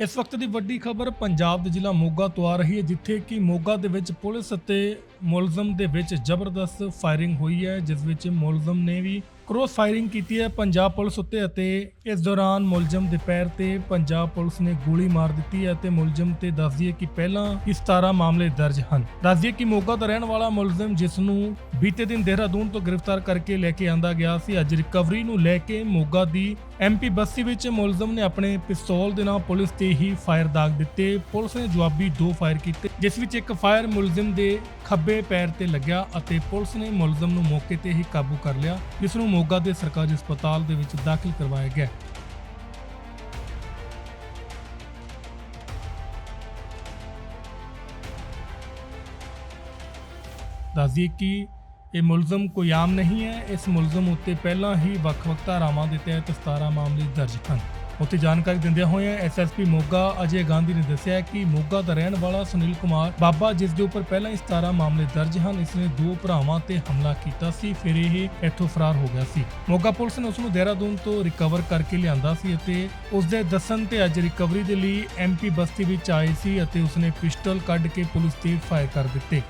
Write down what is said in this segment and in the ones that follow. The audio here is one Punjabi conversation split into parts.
ਇਸ ਵਕਤ ਦੀ ਵੱਡੀ ਖਬਰ ਪੰਜਾਬ ਦੇ ਜ਼ਿਲ੍ਹਾ ਮੋਗਾ ਤੋਂ ਆ ਰਹੀ ਹੈ, ਜਿੱਥੇ ਕਿ ਮੋਗਾ ਦੇ ਵਿੱਚ ਪੁਲਿਸ ਅਤੇ ਮੁਲਜ਼ਮ ਦੇ ਵਿੱਚ ਜ਼ਬਰਦਸਤ ਫਾਇਰਿੰਗ ਹੋਈ ਹੈ, ਜਿਸ ਵਿੱਚ ਮੁਲਜ਼ਮ ਨੇ ਵੀ ਕ੍ਰੋਸ ਫਾਇਰਿੰਗ ਕੀਤੀ ਹੈ ਪੰਜਾਬ ਪੁਲਿਸ ਉੱਤੇ ਅਤੇ ਇਸ ਦੌਰਾਨ ਮੁਲਜ਼ਮ ਦੇ ਪੈਰ ਤੇ ਪੰਜਾਬ ਪੁਲਿਸ ਨੇ ਗੋਲੀ ਮਾਰ ਦਿੱਤੀ ਹੈ ਅਤੇ ਮੁਲਜ਼ਮ ਤੇ ਦੱਸ ਦਈਏ ਕਿ ਪਹਿਲਾਂ ਹੀ 17 ਮਾਮਲੇ ਦਰਜ ਹਨ। ਦੱਸ ਦਈਏ ਕਿ ਮੋਗਾ ਦਾ ਰਹਿਣ ਵਾਲਾ ਮੁਲਜ਼ਮ, ਜਿਸ ਨੂੰ ਬੀਤੇ ਦਿਨ ਦੇਹਰਾਦੂਨ ਤੋਂ ਗ੍ਰਿਫਤਾਰ ਕਰਕੇ ਲੈ ਕੇ ਆਂਦਾ ਗਿਆ ਸੀ, ਅੱਜ ਰਿਕਵਰੀ ਨੂੰ ਲੈ ਕੇ ਮੋਗਾ ਦੀ ਐਮਪੀ ਬਸਤੀ ਵਿੱਚ ਮੁਲਜ਼ਮ ਨੇ ਆਪਣੇ ਪਿਸਤੌਲ ਦੇ ਨਾਲ ਪੁਲਿਸ ਤੇ ਹੀ ਫਾਇਰ ਦਾਗ ਦਿੱਤੇ। ਪੁਲਿਸ ਨੇ ਜਵਾਬੀ ਦੋ ਫਾਇਰ ਕੀਤੇ, ਜਿਸ ਵਿੱਚ ਇੱਕ ਫਾਇਰ ਮੁਲਜ਼ਮ ਦੇ ਖੱਬੇ ਪੈਰ ਤੇ ਲੱਗਿਆ ਅਤੇ ਪੁਲਿਸ ਨੇ ਮੁਲਜ਼ਮ ਨੂੰ ਮੌਕੇ ਤੇ ਹੀ ਕਾਬੂ ਕਰ ਲਿਆ, ਜਿਸ ਨੂੰ ਮੋਗਾ ਦੇ ਸਰਕਾਰੀ ਹਸਪਤਾਲ ਦੇ ਵਿੱਚ ਦਾਖਲ ਕਰਵਾਇਆ ਗਿਆ। ਦੱਸਦੀਏ ਕਿ ਇਹ ਮੁਲਜ਼ਮ ਕੋਈ ਆਮ ਨਹੀਂ ਹੈ। ਇਸ ਮੁਲਜ਼ਮ ਉੱਤੇ ਪਹਿਲਾਂ ਹੀ ਵੱਖ-ਵੱਖ ਧਾਰਾਵਾਂ ਦੇ ਤਹਿਤ 17 ਮਾਮਲੇ ਦਰਜ ਹਨ। ਉੱਥੇ ਜਾਣਕਾਰੀ ਦਿੰਦਿਆਂ ਹੋਇਆਂ ਐਸਐਸਪੀ ਮੋਗਾ ਅਜੇ ਗਾਂਧੀ ਨੇ ਦੱਸਿਆ ਕਿ ਮੋਗਾ ਦਾ ਰਹਿਣ ਵਾਲਾ ਸੁਨੀਲ ਕੁਮਾਰ ਬਾਬਾ ਜਿਸ ਦੇ ਉੱਪਰ ਪਹਿਲਾਂ ਹੀ 17 ਮਾਮਲੇ ਦਰਜ ਹਨ, ਇਸ ਨੇ ਦੋ ਭਰਾਵਾਂ ਤੇ ਹਮਲਾ ਕੀਤਾ ਸੀ, ਫਿਰ ਇਹ ਇੱਥੋਂ ਫਰਾਰ ਹੋ ਗਿਆ ਸੀ। ਮੋਗਾ ਪੁਲਿਸ ਨੇ ਉਸ ਨੂੰ ਦੇਹਰਾਦੂਨ ਤੋਂ ਰਿਕਵਰ ਕਰਕੇ ਲਿਆਂਦਾ ਸੀ ਅਤੇ ਉਸ ਦੇ ਦੱਸਣ ਤੇ ਅੱਜ ਰਿਕਵਰੀ ਦੇ ਲਈ ਐਮਪੀ ਬਸਤੀ ਵਿੱਚ ਆਏ ਸੀ ਅਤੇ ਉਸਨੇ ਪਿਸਟਲ ਕੱਢ ਕੇ ਪੁਲਿਸ ਤੇ ਫਾਇਰ ਕਰ ਦਿੱਤੇ।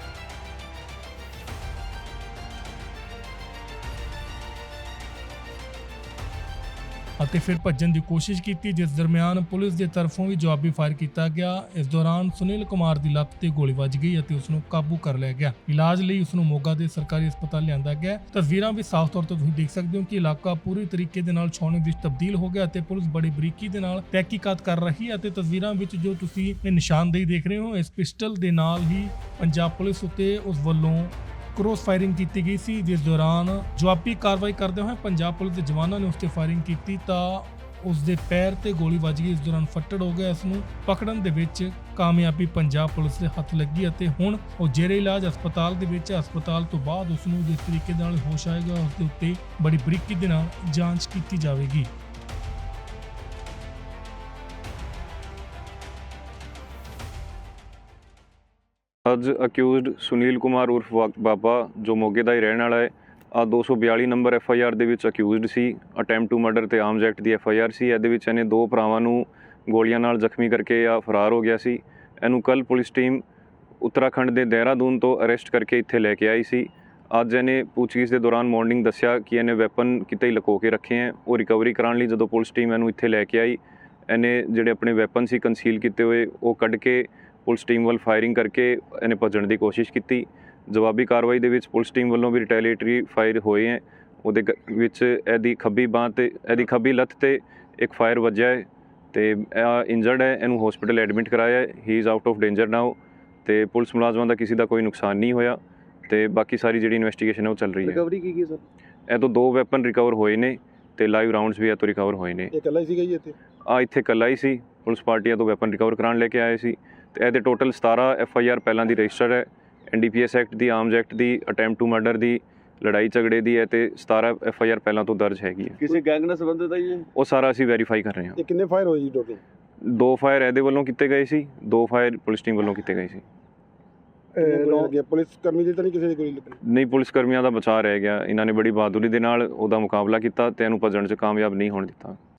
ਅਤੇ ਫਿਰ ਭੱਜਣ ਦੀ ਕੋਸ਼ਿਸ਼ ਕੀਤੀ, ਜਿਸ ਦਰਮਿਆਨ ਪੁਲਿਸ ਦੇ ਤਰਫੋਂ ਵੀ ਜਵਾਬੀ ਫਾਇਰ ਕੀਤਾ ਗਿਆ। ਇਸ ਦੌਰਾਨ ਸੁਨੀਲ ਕੁਮਾਰ ਦੀ ਲੱਤ ਤੇ ਗੋਲੀ ਵੱਜ ਗਈ ਅਤੇ ਉਸ ਨੂੰ ਕਾਬੂ ਕਰ ਲਿਆ ਗਿਆ। ਇਲਾਜ ਲਈ ਉਸ ਨੂੰ ਮੋਗਾ ਦੇ ਸਰਕਾਰੀ ਹਸਪਤਾਲ ਲਿਆਂਦਾ ਗਿਆ। ਤਸਵੀਰਾਂ ਵੀ ਸਾਫ਼ ਤੌਰ ਤੇ ਤੁਸੀਂ ਦੇਖ ਸਕਦੇ ਹੋ ਕਿ ਇਲਾਕਾ ਪੂਰੀ ਤਰੀਕੇ ਦੇ ਨਾਲ ਛਾਉਣੀ ਵਿੱਚ ਤਬਦੀਲ ਹੋ ਗਿਆ ਅਤੇ ਪੁਲਿਸ ਬੜੀ ਬਰੀਕੀ ਦੇ ਨਾਲ ਤਹਿਕੀਕਾਤ ਕਰ ਰਹੀ ਹੈ ਅਤੇ ਤਸਵੀਰਾਂ ਵਿੱਚ ਜੋ ਤੁਸੀਂ ਨਿਸ਼ਾਨਦੇਹੀ ਦੇਖ ਰਹੇ ਹੋ, ਇਸ ਪਿਸਟਲ ਦੇ ਨਾਲ ਹੀ ਪੰਜਾਬ ਪੁਲਿਸ ਉੱਤੇ ਉਸ ਵੱਲੋਂ ਕਰੋਸ ਫਾਇਰਿੰਗ ਕੀਤੀ ਗਈ ਸੀ, ਜਿਸ ਦੌਰਾਨ ਜਵਾਬੀ ਕਾਰਵਾਈ ਕਰਦੇ ਹੋਏ ਪੰਜਾਬ ਪੁਲਿਸ ਦੇ ਜਵਾਨਾਂ ਨੇ ਉਸ ਤੇ ਫਾਇਰਿੰਗ ਕੀਤੀ ਤਾਂ ਉਸ ਦੇ ਪੈਰ ਤੇ ਗੋਲੀ ਵੱਜ ਗਈ, ਇਸ ਦੌਰਾਨ ਫੱਟੜ ਹੋ ਗਿਆ, ਇਸ ਨੂੰ ਪਕੜਨ ਦੇ ਵਿੱਚ ਕਾਮਯਾਬੀ ਪੰਜਾਬ ਪੁਲਿਸ ਦੇ ਹੱਥ ਲੱਗੀ ਅਤੇ ਹੁਣ ਉਹ ਜੇਰੇ ਇਲਾਜ ਹਸਪਤਾਲ ਦੇ ਵਿੱਚ, ਹਸਪਤਾਲ ਤੋਂ ਬਾਅਦ ਉਸ ਨੂੰ ਜਿਸ ਤਰੀਕੇ ਨਾਲ ਹੋਸ਼ ਆਏਗਾ, ਉਸ ਦੇ ਉੱਤੇ ਬੜੀ ਬਰੀਕੀ ਦੇ ਨਾਲ ਜਾਂਚ ਕੀਤੀ ਜਾਵੇਗੀ। ਅੱਜ ਅਕਿਊਜ਼ਡ ਸੁਨੀਲ ਕੁਮਾਰ ਉਰਫ ਵਕਤ ਬਾਬਾ, ਜੋ ਮੋਗੇ ਦਾ ਹੀ ਰਹਿਣ ਵਾਲਾ ਹੈ, ਆ 242 ਨੰਬਰ ਐਫ ਆਈ ਆਰ ਦੇ ਵਿੱਚ ਅਕਿਊਜ਼ਡ ਸੀ। ਅਟੈਂਪਟ ਟੂ ਮਰਡਰ ਤੇ ਆਰਮਸ ਐਕਟ ਦੀ ਐਫ ਆਈ ਆਰ ਸੀ। ਇਹਦੇ ਵਿੱਚ ਇਹਨੇ ਦੋ ਭਰਾਵਾਂ ਨੂੰ ਗੋਲੀਆਂ ਨਾਲ ਜ਼ਖਮੀ ਕਰਕੇ ਆ ਫਰਾਰ ਹੋ ਗਿਆ ਸੀ। ਇਹਨੂੰ ਕੱਲ ਪੁਲਿਸ ਟੀਮ ਉੱਤਰਾਖੰਡ ਦੇ ਦੇਹਰਾਦੂਨ ਤੋਂ ਅਰੈਸਟ ਕਰਕੇ ਇੱਥੇ ਲੈ ਕੇ ਆਈ ਸੀ। ਅੱਜ ਇਹਨੇ ਪੁੱਛਗਿੱਛ ਦੇ ਦੌਰਾਨ ਮਾਰਨਿੰਗ ਦੱਸਿਆ ਕਿ ਇਹਨੇ ਵੈਪਨ ਕਿਤੇ ਹੀ ਲੁਕੋ ਕੇ ਰੱਖੇ ਹੈ। ਉਹ ਰਿਕਵਰੀ ਕਰਾਉਣ ਲਈ ਜਦੋਂ ਪੁਲਿਸ ਟੀਮ ਇਹਨੂੰ ਇੱਥੇ ਲੈ ਕੇ ਆਈ, ਇਹਨੇ ਜਿਹੜੇ ਆਪਣੇ ਵੈਪਨ ਸੀ ਕੰਸੀਲ ਕੀਤੇ ਹੋਏ, ਉਹ ਕੱਢ ਕੇ ਪੁਲਿਸ ਟੀਮ ਵੱਲ ਫਾਇਰਿੰਗ ਕਰਕੇ ਇਹਨੇ ਭੱਜਣ ਦੀ ਕੋਸ਼ਿਸ਼ ਕੀਤੀ। ਜਵਾਬੀ ਕਾਰਵਾਈ ਦੇ ਵਿੱਚ ਪੁਲਿਸ ਟੀਮ ਵੱਲੋਂ ਵੀ ਰਿਟੈਲੀਏਟਰੀ ਫਾਇਰ ਹੋਏ ਹੈ। ਉਹਦੇ ਵਿੱਚ ਇਹਦੀ ਖੱਬੀ ਬਾਹ ਤੇ ਇਹਦੀ ਖੱਬੀ ਲੱਤ ਤੇ ਇੱਕ ਫਾਇਰ ਵੱਜਿਆ ਹੈ ਤੇ ਇੰਜਰਡ ਹੈ ਇਹਨੂੰ ਹਸਪੀਟਲ ਐਡਮਿਟ ਕਰਾਇਆ ਹੈ। He is out of danger now ਤੇ ਪੁਲਿਸ ਮੁਲਾਜ਼ਮਾਂ ਦਾ ਕਿਸੇ ਦਾ ਕੋਈ ਨੁਕਸਾਨ ਨਹੀਂ ਹੋਇਆ ਤੇ ਬਾਕੀ ਸਾਰੀ ਜਿਹੜੀ ਇਨਵੈਸਟੀਗੇਸ਼ਨ ਹੈ ਉਹ ਚੱਲ ਰਹੀ ਹੈ। ਰਿਕਵਰੀ ਕੀ ਕੀ ਸਰ? ਇਹ ਤੋਂ ਦੋ ਵੈਪਨ ਰਿਕਵਰ ਹੋਏ ਨੇ ਤੇ ਲਾਈਵ ਰਾਉਂਡਸ ਵੀ ਇਹ ਤੋਂ ਰਿਕਵਰ ਹੋਏ ਨੇ। ਇਹ ਇਕੱਲਾ ਹੀ ਸੀਗਾ ਜੀ ਇੱਥੇ? ਆ ਇੱਥੇ ਕੱਲਾ ਹੀ ਸੀ। ਪੁਲਿਸ ਪਾਰਟੀਆਂ ਤੋਂ ਵੈਪਨ ਰਿਕਵਰ ਕਰਾਉਣ ਲੈ ਕੇ ਆਏ ਸੀ। ਤੇ ਇਹਦੇ ਟੋਟਲ 17 ਐਫ ਆਈ ਆਰ ਪਹਿਲਾਂ ਦੀ ਰਜਿਸਟਰ ਹੈ। ਐਨਡੀਪੀਐਸ ਐਕਟ ਦੀ ਆਰਮਸ ਐਕਟ ਦੀ ਅਟੈਂਪਟ ਟੂ ਮਰਡਰ ਦੀ ਲੜਾਈ ਝਗੜੇ ਦੀ ਹੈ ਤੇ 17 ਐਫ ਆਈ ਆਰ ਪਹਿਲਾਂ ਤੋਂ ਦਰਜ ਹੈਗੀ ਹੈ। ਕਿਸੇ ਗੈਂਗ ਨਾਲ ਸੰਬੰਧਿਤ ਹੈ ਜੀ ਇਹ? ਉਹ ਸਾਰਾ ਅਸੀਂ ਵੈਰੀਫਾਈ ਕਰ ਰਹੇ ਹਾਂ। ਇਹ ਕਿੰਨੇ ਫਾਇਰ ਹੋਏ ਜੀ ਟੋਟਲ ਦੋ ਫਾਇਰ ਇਹਦੇ ਵੱਲੋਂ ਕੀਤੇ ਗਏ ਸੀ ਦੋ ਫਾਇਰ ਪੁਲਿਸ ਟੀਮ ਵੱਲੋਂ ਕੀਤੇ ਗਏ ਸੀ। ਲੱਗੇ ਪੁਲਿਸ ਕਰਮੀ ਦੀ ਤਾਂ ਨਹੀਂ ਕਿਸੇ ਦੀ ਗੋਲੀ ਲੱਗੀ ਨਹੀਂ ਪੁਲਿਸ ਕਰਮੀਆਂ ਦਾ ਬਚਾਅ ਰਹਿ ਗਿਆ। ਇਹਨਾਂ ਨੇ ਬੜੀ ਬਹਾਦਰੀ ਦੇ ਨਾਲ ਉਹਦਾ ਮੁਕਾਬਲਾ ਕੀਤਾ ਤੇ ਇਹਨੂੰ ਭੱਜਣ 'ਚ ਕਾਮਯਾਬ ਨਹੀਂ ਹੋਣ ਦਿੱਤਾ।